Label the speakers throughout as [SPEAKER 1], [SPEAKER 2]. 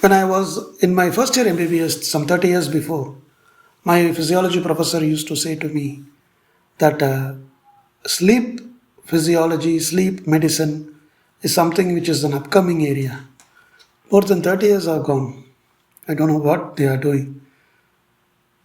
[SPEAKER 1] When I was in my first year MBBS, some 30 years before, my physiology professor used to say to me that uh, sleep physiology, sleep medicine is something which is an upcoming area. More than 30 years are gone. I don't know what they are doing.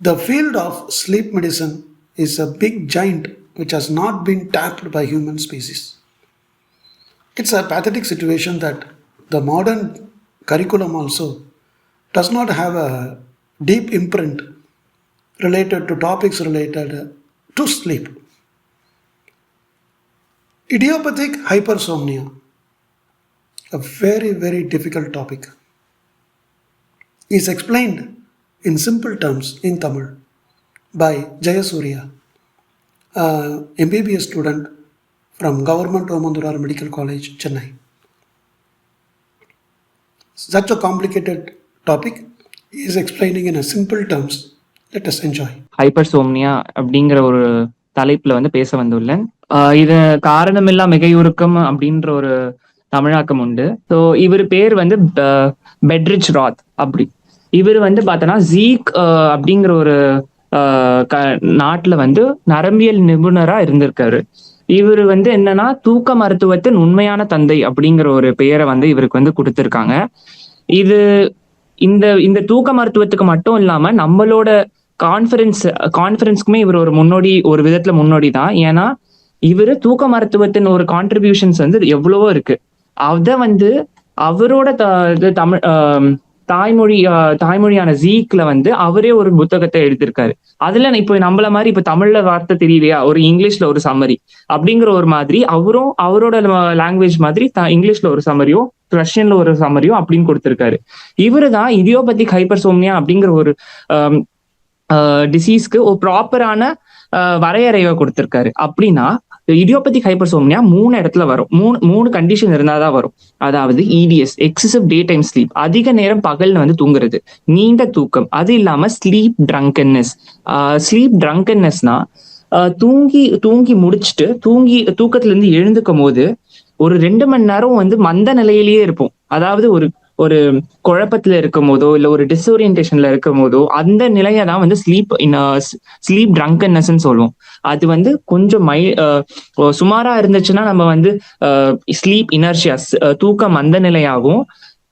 [SPEAKER 1] The field of sleep medicine is a big giant which has not been tapped by human species. It's a pathetic situation that the modern curriculum also does not have a deep imprint related to topics related to sleep. Idiopathic hypersomnia, a very, very difficult topic, is explained in simple terms in Tamil by Jayasuriya, a MBBS student from Government Omandurar Medical College, Chennai. Such a complicated topic he is explaining in a simple terms. Let us enjoy.
[SPEAKER 2] Hypersomnia அப்படிங்கிற ஒரு தலைப்புல வந்து பேச வந்துள்ளேன். இது காரணமில்லா மிகையுருக்கம் அப்படின்ற ஒரு தமிழாக்கம் உண்டு. ஸோ இவர் பேர் வந்து பெட்ரிச் ராத் அப்படி. இவர் வந்து பார்த்தோன்னா ஜீக் அப்படிங்கிற ஒரு ஆஹ் க- நாட்டுல வந்து நரம்பியல் நிபுணரா இருந்திருக்காரு. இவர் வந்து என்னன்னா தூக்க மருத்துவத்தின் உண்மையான தந்தை அப்படிங்கிற ஒரு பெயரை வந்து இவருக்கு வந்து கொடுத்துருக்காங்க. இது இந்த இந்த தூக்க மருத்துவத்துக்கு மட்டும் இல்லாம நம்மளோட கான்ஃபரன்ஸ் கான்ஃபரன்ஸ்க்குமே இவர் ஒரு முன்னோடி ஒரு விதத்துல முன்னோடி தான். ஏன்னா இவர் தூக்க மருத்துவத்தின் ஒரு கான்ட்ரிபியூஷன்ஸ் வந்து எவ்வளவோ இருக்கு. அத வந்து அவரோட த- இது தமிழ் தாய்மொழி தாய்மொழியான ஜீக்ல வந்து அவரே ஒரு புத்தகத்தை எழுதியிருக்காரு அதுல இப்போ நம்மள மாதிரி இப்ப தமிழ்ல வார்த்தை தெரியலையா? ஒரு இங்கிலீஷ்ல ஒரு சம்மரி அப்படிங்கிற ஒரு மாதிரி அவரும் அவரோட லாங்குவேஜ் மாதிரி இங்கிலீஷ்ல ஒரு சம்மரியோ ரஷ்யன்ல ஒரு சமரியும் அப்படின்னு கொடுத்திருக்காரு. இவரு தான் இடியோபத்திக் ஹைப்பர்சோம்னியா அப்படிங்கிற ஒரு டிசீஸ்க்கு ஒரு ப்ராப்பரான வரையறைவை கொடுத்திருக்காரு. அப்படின்னா இடியோபத்திக் ஹைப்பர்சோம்னியா மூணு இடத்துல வரும். மூணு மூணு கண்டிஷன் இருந்தாதான் வரும். அதாவது EDS excessive day time sleep அதிக நேரம் பகல்னு வந்து தூங்குறது. நீண்ட தூக்கம். அது இல்லாம ஸ்லீப் ட்ரங்கன்னஸ் ஸ்லீப் ட்ரங்கன்னஸ்னா தூங்கி தூங்கி முடிச்சுட்டு தூங்கி தூக்கத்துல இருந்து எழுந்துக்கும் போது ஒரு ரெண்டு மணி நேரம் வந்து மந்த நிலையிலேயே இருப்போம். அதாவது ஒரு ஒரு குழப்பத்துல இருக்கும் போதோ இல்ல ஒரு டிஸ்ஓரியன்டேஷன்ல இருக்கும் போதோ அந்த நிலையை தான் வந்து ஸ்லீப் ஸ்லீப் ட்ரங்கன்னஸ் சொல்லுவோம். அது வந்து கொஞ்சம் மை அஹ் சுமாரா இருந்துச்சுன்னா நம்ம வந்து ஸ்லீப் இனர்ஷியா தூக்கம் மந்த நிலையாகவும்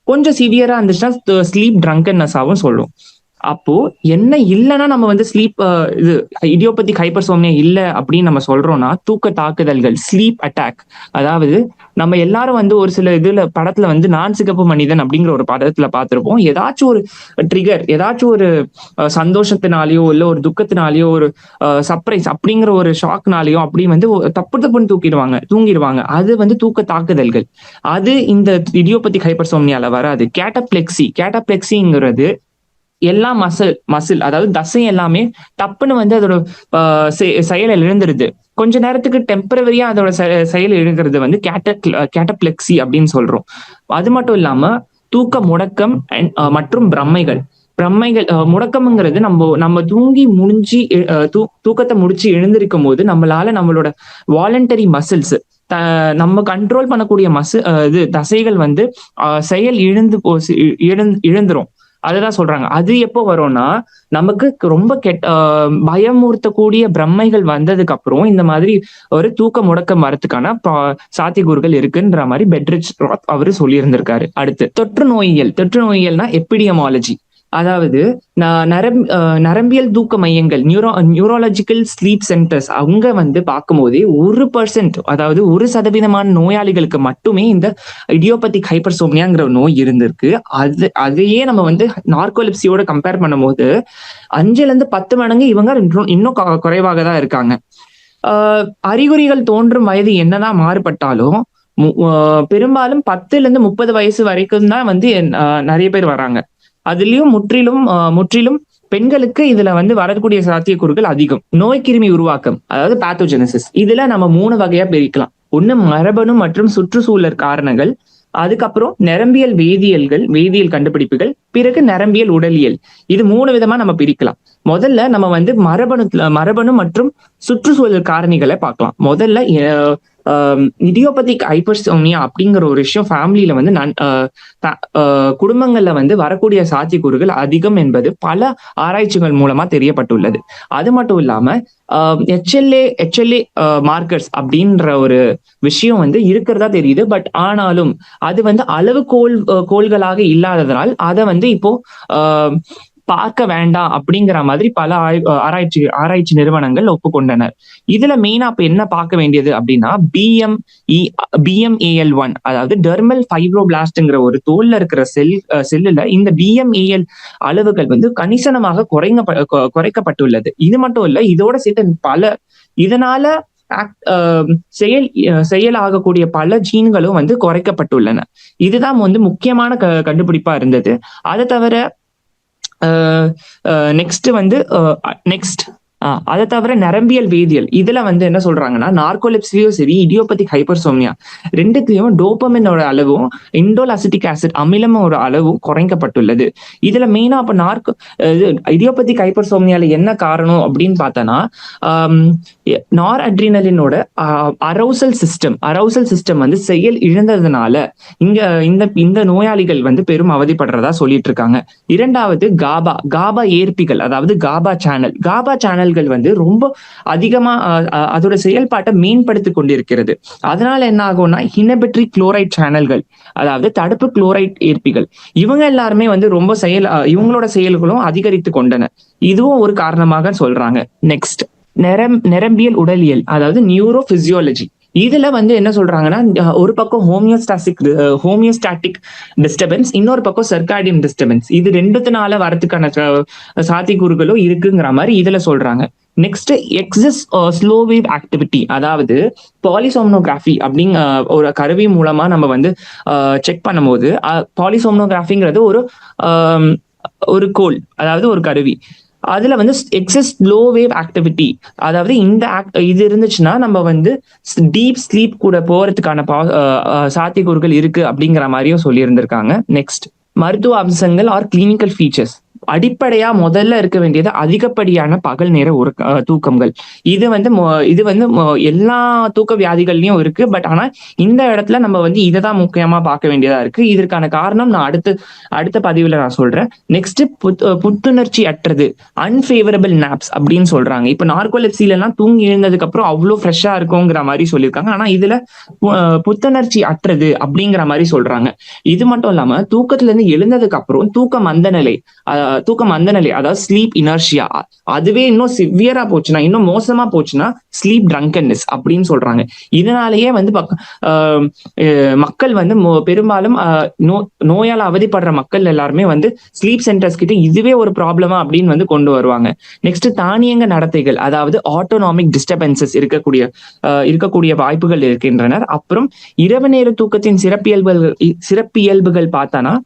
[SPEAKER 2] கொஞ்சம் சிவியரா இருந்துச்சுன்னா ஸ்லீப் ட்ரங்கன்னஸ் ஆகும் சொல்லுவோம். அப்போ என்ன இல்லைன்னா நம்ம வந்து ஸ்லீப் இது இடியோபத்திக் ஹைப்பர்சோம்னியா இல்ல அப்படின்னு நம்ம சொல்றோம்னா தூக்க தாக்குதல்கள் ஸ்லீப் அட்டாக் அதாவது நம்ம எல்லாரும் வந்து ஒரு சில இதுல படத்துல வந்து நான் சிகப்பு மனிதன் அப்படிங்கிற ஒரு படத்துல பார்த்திருப்போம். ஏதாச்சும் ஒரு ட்ரிகர் ஏதாச்சும் ஒரு சந்தோஷத்தினாலேயோ சந்தோஷத்தினாலயோ இல்ல ஒரு துக்கத்தினாலேயோ ஒரு சர்ப்ரைஸ் அப்படிங்கிற ஒரு ஷாக்னாலயோ அப்படி வந்து தப்பு தப்புன்னு தூக்கிடுவாங்க தூங்கிடுவாங்க. அது வந்து தூக்க தாக்குதல்கள். அது இந்த இடியோபத்திக் ஹைப்பர்சோம்னியால வராது. கேட்டப்ளெக்சி கேட்டப்ளெக்சிங்கிறது எல்லா மசில் மசில் அதாவது தசை எல்லாமே தப்புன்னு வந்து அதோட ஆஹ், செ- செயல் இழந்துருது. கொஞ்ச நேரத்துக்கு டெம்பரவரியா அதோட செ- செயல் இழக்கிறது வந்து கேட்ட கேட்டப்ளெக்சி அப்படின்னு சொல்றோம். அது மட்டும் இல்லாம தூக்க முடக்கம் மற்றும் பிரம்மைகள். பிரம்மைகள் முடக்கம்ங்கிறது நம்ம நம்ம தூங்கி முடிஞ்சு தூ தூக்கத்தை முடிச்சு எழுந்திருக்கும் போது நம்மளால நம்மளோட வாலண்டரி மசில்ஸ் நம்ம கண்ட்ரோல் பண்ணக்கூடிய மசு இது தசைகள் வந்து ஆஹ், செயல் இழந்து போ இழந்து இழந்துரும். அதுதான் சொல்றாங்க. அது எப்போ வரும்னா நமக்கு ரொம்ப கெட் ஆஹ் பயமுறுத்தக்கூடிய பிரம்மைகள் வந்ததுக்கு அப்புறம் இந்த மாதிரி ஒரு தூக்க முடக்கம் வரத்துக்கான பா- சாத்தியக்கூறுகள் இருக்குன்ற மாதிரி பெட்ரிச் ராத் அவரு சொல்லியிருந்திருக்காரு. அடுத்து தொற்று நோயியல். தொற்று நோயியல்னா எப்பிடியமாலஜி? அதாவது ந- நரம் நரம்பியல் தூக்க மையங்கள் நியூரோ நியூரோலாஜிக்கல் ஸ்லீப் சென்டர்ஸ் அவங்க வந்து பார்க்கும்போதே ஒரு பர்சன்ட் அதாவது ஒரு சதவீதமான நோயாளிகளுக்கு மட்டுமே இந்த இடியோபத்திக் ஹைப்பர்சோம்னியாங்கிற நோய் இருந்திருக்கு. அது அதையே நம்ம வந்து நார்கோலிப்சியோட கம்பேர் பண்ணும்போது அஞ்சுல இருந்து பத்து மடங்கு இவங்க இன்னும் இன்னும் குறைவாக தான் இருக்காங்க. அறிகுறிகள் தோன்றும் வயது என்னதான் மாறுபட்டாலும் மு- பெரும்பாலும் பத்துல இருந்து முப்பது வயசு வரைக்கும் தான் வந்து நிறைய பேர் வராங்க. அதுலயும் முற்றிலும் ஆஹ் முற்றிலும் பெண்களுக்கு இதுல வந்து வரக்கூடிய சாத்தியக்கூறுகள் அதிகம். நோய் கிருமி உருவாக்கம் அதாவது பேத்தோஜெனசிஸ் இதுல நம்ம மூணு வகையா பிரிக்கலாம். ஒண்ணு மரபணு மற்றும் சுற்றுச்சூழல் காரணங்கள் அதுக்கப்புறம் நரம்பியல் வேதியியல்கள் வேதியியல் கண்டுபிடிப்புகள் பிறகு நரம்பியல் உடலியல். இது மூணு விதமா நம்ம பிரிக்கலாம். முதல்ல நம்ம வந்து மரபணு மரபணு மற்றும் சுற்றுச்சூழல் காரணிகளை பார்க்கலாம். முதல்ல இடியோபதிக் ஹைப்பர்சோமியா அப்படிங்கிற ஒரு விஷயம் ஃபேமிலியில வந்து நன் அஹ் குடும்பங்கள்ல வந்து வரக்கூடிய சாத்தியக்கூறுகள் அதிகம் என்பது பல ஆராய்ச்சிகள் மூலமா தெரியப்பட்டுள்ளது. அது மட்டும் இல்லாம ஹெச்எல்ஏ ஹெச்எல்ஏ மார்க்கர்ஸ் அப்படின்ற ஒரு விஷயம் வந்து இருக்கிறதா தெரியுது. பட் ஆனாலும் அது வந்து அளவு கோல் கோள்களாக இல்லாததனால் அதை வந்து இப்போ ஆஹ் பார்க்க வேண்டாம் அப்படிங்கிற மாதிரி பல ஆய்- ஆராய்ச்சி ஆராய்ச்சி நிறுவனங்கள் ஒப்புக்கொண்டனர். இதுல மெயினா இப்ப என்ன பார்க்க வேண்டியது அப்படின்னா P M P M A L one அதாவது டெர்மல் ஃபைப்ரோபிளாஸ்ட்ங்கிற ஒரு தோல்ல இருக்கிற செல் செல்லுல இந்த பிஎம்ஏஎல் அளவுகள் வந்து கணிசனமாக குறைங்க குறைக்கப்பட்டுள்ளது. இது மட்டும் இல்ல இதோட சேர்த்து பல இதனால செயல் செயலாகக்கூடிய பல ஜீன்களும் வந்து குறைக்கப்பட்டுள்ளன. இதுதான் வந்து முக்கியமான க கண்டுபிடிப்பா இருந்தது. அதை தவிர நெக்ஸ்ட் வந்து நெக்ஸ்ட் அதை தவிர நரம்பியல் வேதியியல். இதுல வந்து என்ன சொல்றாங்கன்னா நார்கோலிப்ஸ்லயும் சரி இடியோபதிக் ஹைப்பர்சோமியா ரெண்டுத்தையும் டோபமினோட அளவும் இண்டோல் அசிட்டிக் ஆசிட் அமிலமோட அளவும் குறைக்கப்பட்டுள்ளது. இதுல மெயினா அப்ப நார்கோ இடியோபதிக் ஹைப்பர்சோமியால என்ன காரணம் அப்படின்னு பார்த்தோன்னா நார் அட்ரினலினோட அரௌசல் சிஸ்டம் அரௌசல் சிஸ்டம் வந்து செயல் இழந்ததுனால இங்க இந்த இந்த நோயாளிகள் வந்து பெரும் அவதிப்படுறதா சொல்லிட்டு இருக்காங்க இரண்டாவது காபா காபா ஏற்பிகள் அதாவது காபா சேனல் காபா சேனல்கள் வந்து ரொம்ப அதிகமா அதோட செயல்பாட்டை மேம்படுத்தி கொண்டிருக்கிறது. அதனால என்ன ஆகும்னா ஹினபெட்ரி குளோரைட் சேனல்கள் அதாவது தடுப்பு குளோரைட் ஏற்பிகள் இவங்க எல்லாருமே வந்து ரொம்ப செயல் இவங்களோட செயல்களும் அதிகரித்து கொண்டன. இதுவும் ஒரு காரணமாக சொல்றாங்க. நெக்ஸ்ட் நிரம் நிரம்பியல் உடலியல் அதாவது நியூரோ பிசியோலஜி இதுல வந்து என்ன சொல்றாங்கன்னா ஒரு பக்கம் ஹோமியோஸ்டாசிக் ஹோமியோஸ்டாட்டிக் டிஸ்டர்பன்ஸ் இன்னொரு பக்கம் சர்க்காடியன் டிஸ்டர்பன்ஸ் இது ரெண்டுத்தினால வரதுக்கான சாத்தியக்கூறுகளும் இருக்குங்கிற மாதிரி இதுல சொல்றாங்க. Next excess slow wave activity அதாவது பாலிசோம்னோகிராஃபி அப்படிங்க ஒரு கருவி மூலமா நம்ம வந்து செக் பண்ணும்போது பாலிசோம்னோகிராஃபிங்கிறது ஒரு ஒரு கோல் அதாவது ஒரு கருவி. அதுல வந்து எக்ஸஸ் லோ வேவ் ஆக்டிவிட்டி அதாவது இந்த இது இருந்துச்சுன்னா நம்ம வந்து டீப் ஸ்லீப் கூட போறதுக்கான பா- சாத்தியக்கூறுகள் இருக்கு அப்படிங்கிற மாதிரியும் சொல்லியிருந்திருக்காங்க. நெக்ஸ்ட் மருத்துவ அம்சங்கள் ஆர் கிளினிக்கல் ஃபீச்சர்ஸ் அடிப்படையா முதல்ல இருக்க வேண்டியது அதிகப்படியான பகல் நேர ஒரு தூக்கங்கள். இது வந்து இது வந்து எல்லா தூக்க வியாதிகள்லயும் இருக்கு. பட் ஆனா இந்த இடத்துல நம்ம வந்து இதை தான் முக்கியமா பார்க்க வேண்டியதா இருக்கு. இதற்கான காரணம் நான் அடுத்த அடுத்த பதிவுல நான் சொல்றேன். நெக்ஸ்ட் புத்துணர்ச்சி அற்றது. அன்ஃபேவரபிள் நாப்ஸ் அப்படின்னு சொல்றாங்க. இப்ப நார்கோலெப்சில எல்லாம் தூங்கி எழுந்ததுக்கு அப்புறம் அவ்வளோ ஃப்ரெஷ்ஷா இருக்குங்கிற மாதிரி சொல்லியிருக்காங்க. ஆனா இதுல புத்துணர்ச்சி அற்றது அப்படிங்கிற மாதிரி சொல்றாங்க. இது மட்டும் இல்லாம தூக்கத்துல இருந்து எழுந்ததுக்கு அப்புறம் தூக்கம் மந்த நிலை அஹ் தூக்கம் அந்த நிலை. அதாவது ஸ்லீப் இனர்ஷியா அதுவே இன்னும் சிவியரா போச்சுன்னா இன்னும் மோசமா போச்சுன்னா ஸ்லீப் ட்ரங்கன்னஸ் அப்படின்னு சொல்றாங்க. இதனாலேயே வந்து ஆஹ் மக்கள் வந்து பெரும்பாலும் ஆஹ் நோ- நோயால் அவதிப்படுற மக்கள் எல்லாருமே வந்து ஸ்லீப் சென்டர்ஸ் கிட்ட இதுவே ஒரு ப்ராப்ளமா அப்படின்னு வந்து கொண்டு வருவாங்க. நெக்ஸ்ட் தானியங்க நடத்தைகள். அதாவது ஆட்டோனாமிக் டிஸ்டர்பன்சஸ் இருக்கக்கூடிய இருக்கக்கூடிய வாய்ப்புகள் இருக்கின்றனர். அப்புறம் இரவு நேர தூக்கத்தின் சிறப்பியல்புகள் சிறப்பியல்புகள் பார்த்தானா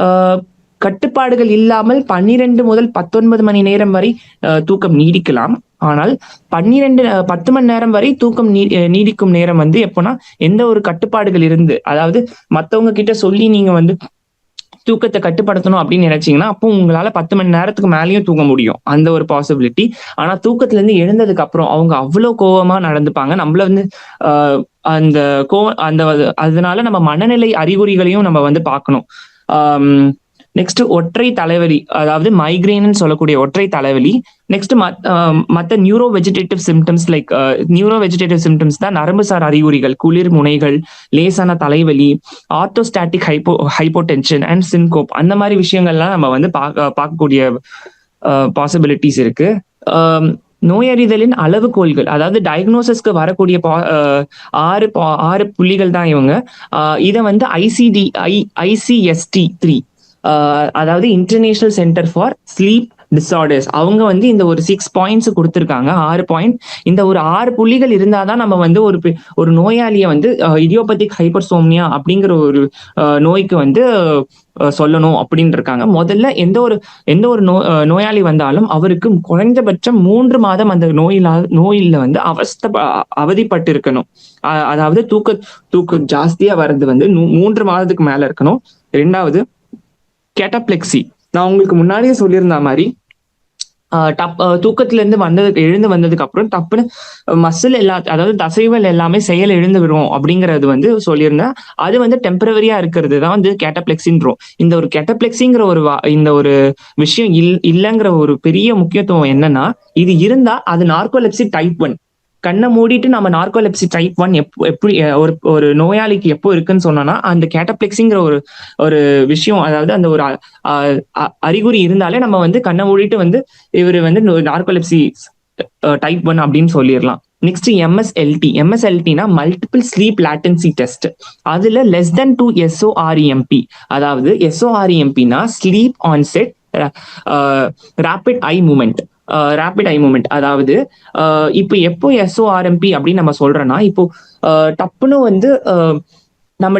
[SPEAKER 2] ஆஹ் கட்டுப்பாடுகள் இல்லாமல் பன்னிரெண்டு முதல் பத்தொன்பது மணி நேரம் வரை ஆஹ் தூக்கம் நீடிக்கலாம். ஆனால் பன்னிரெண்டு பத்து மணி நேரம் வரை தூக்கம் நீ நீடிக்கும் நேரம் வந்து எப்போனா எந்த ஒரு கட்டுப்பாடுகள் இருந்து அதாவது மத்தவங்க கிட்ட சொல்லி நீங்க வந்து தூக்கத்தை கட்டுப்படுத்தணும் அப்படின்னு நினைச்சீங்கன்னா அப்போ உங்களால பத்து மணி நேரத்துக்கு மேலேயும் தூங்க முடியும். அந்த ஒரு பாசிபிலிட்டி ஆனா தூக்கத்துல இருந்து எழுந்ததுக்கு அப்புறம் அவங்க அவ்வளவு கோவமா நடந்துப்பாங்க. நம்மள வந்து ஆஹ் அந்த கோ அந்த அதனால நம்ம மனநிலை அறிகுறிகளையும் நம்ம வந்து பார்க்கணும். நெக்ஸ்ட் ஒற்றை தலைவலி அதாவது மைக்ரேன்னு சொல்லக்கூடிய ஒற்றை தலைவலி. நெக்ஸ்ட் மற்ற neuro vegetative symptoms like neuro vegetative symptoms தான் நரம்புசார் அறிகுறிகள் குளிர் முனைகள் லேசான தலைவலி orthostatic hypo hypotension and syncope அந்த மாதிரி விஷயங்கள்லாம் நம்ம வந்து பார்க்க பார்க்கக்கூடிய பாசிபிலிட்டிஸ் இருக்கு. நோயறிதலின் அளவுகோள்கள் அதாவது டயக்னோசிஸ்க்கு வரக்கூடிய பா- ஆறு பா- ஆறு புள்ளிகள் தான் இவங்க. இதை வந்து ஐசிடி ஐ ஐசிஎஸ்டி த்ரீ அதாவது international centre for sleep disorders அவங்க வந்து இந்த ஒரு சிக்ஸ் பாயிண்ட்ஸ் கொடுத்துருக்காங்க. ஆறு பாயிண்ட் இந்த ஒரு ஆறு புள்ளிகள் இருந்தாதான் நம்ம வந்து ஒரு ஒரு நோயாளியை வந்து இடியோபதிக் ஹைப்பர்சோம்னியா அப்படிங்கிற ஒரு அஹ், நோய்க்கு வந்து சொல்லணும் அப்படின்னு இருக்காங்க முதல்ல எந்த ஒரு எந்த ஒரு நோ நோயாளி வந்தாலும் அவருக்கு குறைந்தபட்சம் மூன்று மாதம் அந்த நோயிலா நோயில வந்து அவஸ்த அவதிப்பட்டு இருக்கணும் அஹ், அதாவது தூக்க தூக்கம் ஜாஸ்தியா வர்றது வந்து மூன்று மாதத்துக்கு மேல இருக்கணும். ரெண்டாவது கேட்டாப்ளெக்சி நான் உங்களுக்கு முன்னாடியே சொல்லியிருந்த மாதிரி டப் தூக்கத்துல இருந்து வந்ததுக்கு எழுந்து வந்ததுக்கு அப்புறம் டப்புன்னு மசில் எல்லா அதாவது தசைகள் எல்லாமே செயல் எழுந்து விடும் அப்படிங்கறது வந்து சொல்லியிருந்தேன் அது வந்து டெம்பரவரியா இருக்கிறது தான் வந்து கேட்டப்ளெக்ஸின்றோம். இந்த ஒரு கேட்டப்ளெக்ஸிங்கிற ஒரு இந்த ஒரு விஷயம் இல் இல்லைங்கிற ஒரு பெரிய முக்கியத்துவம் என்னன்னா இது இருந்தா அது நார்கோலெப்சி டைப் ஒன் கண்ணை மூடிட்டு நம்ம நார்கோலெப்சி டைப் ஒன் எப்போ எப்படி ஒரு ஒரு நோயாளிக்கு எப்போ இருக்குன்னு சொன்னோம்னா அந்த கேட்டப்ளெக்ஸிங்கிற ஒரு ஒரு விஷயம் அதாவது அந்த ஒரு அ- அறிகுறி இருந்தாலே நம்ம வந்து கண்ணை மூடிட்டு வந்து இவர் வந்து நார்கோலெப்சி டைப் ஒன் அப்படின்னு சொல்லிடலாம். நெக்ஸ்ட் எம்எஸ்எல்டி எம்எஸ்எல்டினா மல்டிபிள் ஸ்லீப் லேட்டன்சி டெஸ்ட் அதுல லெஸ் தென் டூ எஸ்ஓஆர்இஎம்பி அதாவது எஸ்ஓஆர்இஎம்பினா sleep onset rapid eye movement rapid eye movement அதாவது இப்போ எப்போ எஸ்ஓஆர்எம்பி அப்படின்னு நம்ம சொல்றோம்னா இப்போ டப்புன்னு வந்து நம்ம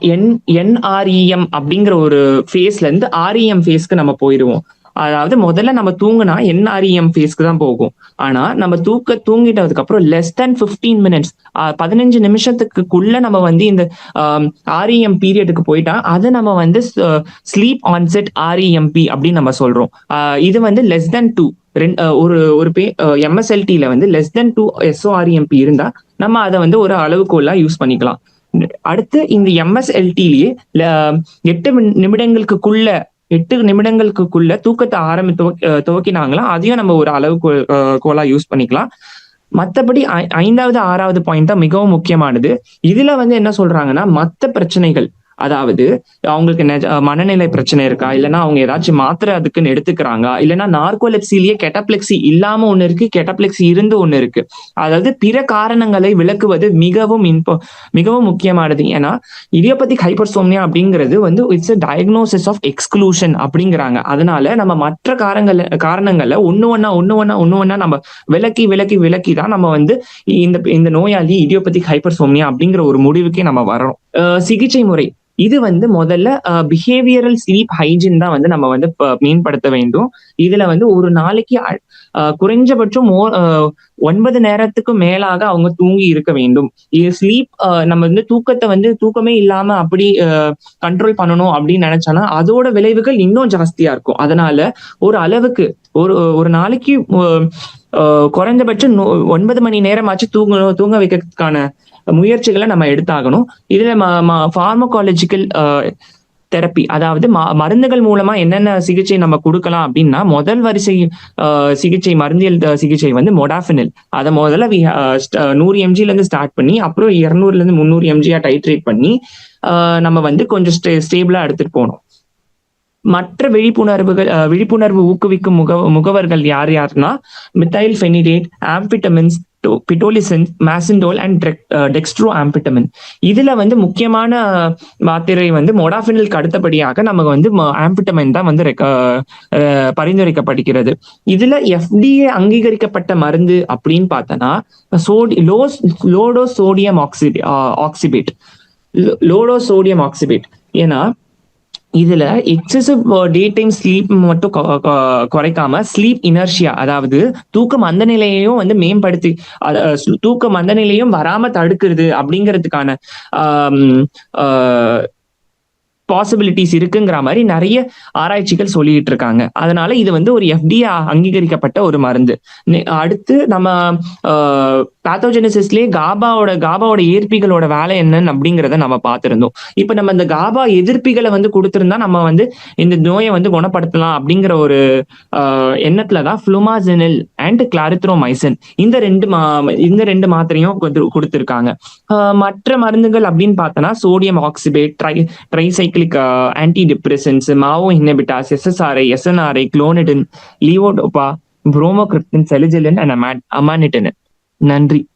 [SPEAKER 2] என் என்ஆர்இஎம் அப்படிங்கிற ஒரு ஃபேஸ்ல இருந்து ஆர்இஎம் ஃபேஸ்க்கு நம்ம போயிடுவோம் அதாவது முதல்ல நம்ம தூங்குனா என்ஆர்இஎம் ஃபேஸ்க்கு தான் போகும். ஆனா நம்ம தூக்க தூங்கிட்டதுக்கு அப்புறம் லெஸ் தென் பிப்டீன் மினிட்ஸ் பதினஞ்சு நிமிஷத்துக்குள்ள நம்ம வந்து இந்த ஆர்இஎம் பீரியடுக்கு போயிட்டா அதை நம்ம வந்து ஸ்லீப் ஆன்செட் ஆர்இஎம்பி அப்படின்னு நம்ம சொல்றோம். ஆஹ் இது வந்து லெஸ் தென் டூ ரெண்டு ஒரு ஒரு பே எம்எஸ்எல்டில வந்து லெஸ் தென் டூ எஸ்ஓஆர்இஎம்பி இருந்தா நம்ம அதை வந்து ஒரு அளவுகோலா யூஸ் பண்ணிக்கலாம். அடுத்து இந்த எம்எஸ்எல்டிலேயே எட்டு நிமிடங்களுக்குள்ள எட்டு நிமிடங்களுக்குள்ள தூக்கத்தை ஆரம்பி துவக்கினாங்களா அதையும் நம்ம ஒரு அளவு கோலா யூஸ் பண்ணிக்கலாம். மத்தபடி ஐ- ஐந்தாவது ஆறாவது பாயிண்ட் தான் மிகவும் முக்கியமானது. இதுல வந்து என்ன சொல்றாங்கன்னா மத்த பிரச்சனைகள் அதாவது அவங்களுக்கு மனநிலை பிரச்சனை இருக்கா? இல்லைன்னா அவங்க ஏதாச்சும் மாத்திரை அதுக்குன்னு எடுத்துக்கிறாங்க இல்லைன்னா நார்கோலெப்சிலேயே கெட்டப்ளெக்சி இல்லாம ஒண்ணு இருக்கு கெட்டப்ளெக்சி இருந்து ஒண்ணு இருக்கு. அதாவது பிற காரணங்களை விளக்குவது மிகவும் இன்ப மிகவும் முக்கியமானது. ஏன்னா இடியோபதிக் ஹைப்பர்சோம்னியா அப்படிங்கிறது வந்து it's a diagnosis of exclusion அப்படிங்கிறாங்க. அதனால நம்ம மற்ற காரணங்கள் காரணங்களை ஒன்னு ஒன்னா ஒன்னு ஒன்னா ஒன்னு ஒன்னா நம்ம விலக்கி விலக்கி விலக்கி தான் நம்ம வந்து இந்த இந்த நோயாளி இடியோபதிக் ஹைப்பர்சோம்னியா அப்படிங்கிற ஒரு முடிவுக்கே நம்ம வரோம் சிகிச்சை முறை. இது வந்து முதல்ல பிஹேவியரல் ஸ்லீப் ஹைஜின் தான் வந்து நம்ம வந்து ப- மேம்படுத்த வேண்டும். இதுல வந்து ஒரு நாளைக்கு குறைஞ்சபட்சம் ஒன்பது நேரத்துக்கு மேலாக அவங்க தூங்கி இருக்க வேண்டும். இது ஸ்லீப் நம்ம வந்து தூக்கத்தை வந்து தூக்கமே இல்லாம அப்படி கண்ட்ரோல் பண்ணணும் அப்படின்னு நினைச்சோன்னா அதோட விளைவுகள் இன்னும் ஜாஸ்தியா இருக்கும். அதனால ஒரு அளவுக்கு ஒரு ஒரு நாளைக்கு அஹ், குறைஞ்சபட்சம் ஒன்பது மணி நேரமாச்சு தூங்கணும் தூங்க வைக்கிறதுக்கான முயற்சிகளை நம்ம எடுத்தாகணும். இதுல ஃபார்மகாலஜிக்கல் தெரப்பி அதாவது ம- மருந்துகள் மூலமா என்னென்ன சிகிச்சை நம்ம கொடுக்கலாம் அப்படின்னா முதல் வரிசை சிகிச்சை மருந்தியல் சிகிச்சை வந்து மொடாஃபினில் அதை முதல்ல நூறு எம்ஜில இருந்து ஸ்டார்ட் பண்ணி அப்புறம் இருநூறுல இருந்து முந்நூறு எம்ஜியா டைட்ரேட் பண்ணி நம்ம வந்து கொஞ்சம் ஸ்டே ஸ்டேபிளா எடுத்துட்டு போகணும். மற்ற விழிப்புணர்வுகள் விழிப்புணர்வு ஊக்குவிக்கும் முக முகவர்கள் யார் யாருன்னா methylphenidate amphetamines pitolisant mazindol and dextroamphetamine இதுல வந்து முக்கியமான uh, மாத்திரை வந்து மொடாஃபினலுக்கு அடுத்தபடியாக நமக்கு வந்து ஆம்பிட்டமின் தான் வந்து uh, uh, பரிந்துரைக்கப்படுகிறது. இதுல எஃப்டிஏ அங்கீகரிக்கப்பட்ட மருந்து அப்படின்னு பார்த்தோன்னா சோடி லோ லோடோ சோடியம் ஆக்சிடே ஆக்சிபேட் லோடோ சோடியம் ஆக்சிபேட் ஏன்னா இதுல எக்ஸசிவ் டே டைம் ஸ்லீப் மட்டும் கொ- குறைக்காம ஸ்லீப் இனர்ஷியா அதாவது தூக்கம் அந்த நிலையையும் வந்து மேம்படுத்தி அத- தூக்கம் அந்த நிலையும் வராம தடுக்கிறது அப்படிங்கிறதுக்கான பாசிபிலிட்டிஸ் இருக்குங்கிற மாதிரி நிறைய ஆராய்ச்சிகள் சொல்லிட்டு இருக்காங்க. அதனால இது வந்து ஒரு எஃப்டிஏ அங்கீகரிக்கப்பட்ட ஒரு மருந்து. அடுத்து நம்ம பேத்தோஜெனிசிஸ்லேயே காபாவோட காபாவோட ஈர்ப்பிகளோட வேலை என்னன்னு அப்படிங்கிறத நம்ம பார்த்திருந்தோம். இப்ப நம்ம இந்த காபா எதிர்ப்பிகளை வந்து கொடுத்திருந்தா நம்ம வந்து இந்த நோயை வந்து குணப்படுத்தலாம் அப்படிங்கிற ஒரு ஆஹ், எண்ணத்துல தான் ஃப்ளூமாசினில் அண்ட் கிளாரித்ரோமைசின் இந்த ரெண்டு மா இந்த ரெண்டு மாத்திரையும் கொடுத்து- மற்ற மருந்துகள் அப்படின்னு பார்த்தோன்னா sodium oxybate try tricyclic antidepressants MAO inhibitors SSRI SNRI clonidine levodopa bromocriptine selegiline and amantadine நன்றி.